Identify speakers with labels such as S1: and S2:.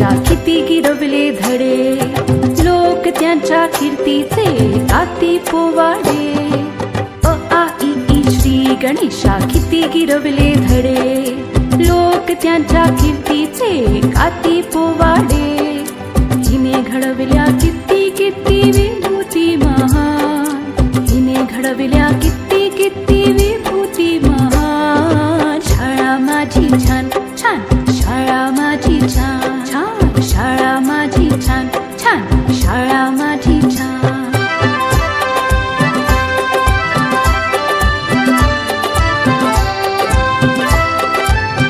S1: त्यांच्या किती गिरवले धडे. लोक त्यांच्या कीर्तीचे गाती पोवाडे. अ आ इ ई श्री गणेशा किती गिरवले धडे. लोक त्यांच्या कीर्तीचे काती पोवाडे. हिने घडविल्या किती किती विभूती महान. हिने घडविल्या किती किती विभूती महान. शाळा माझी छान छान. शाळा माझी छान.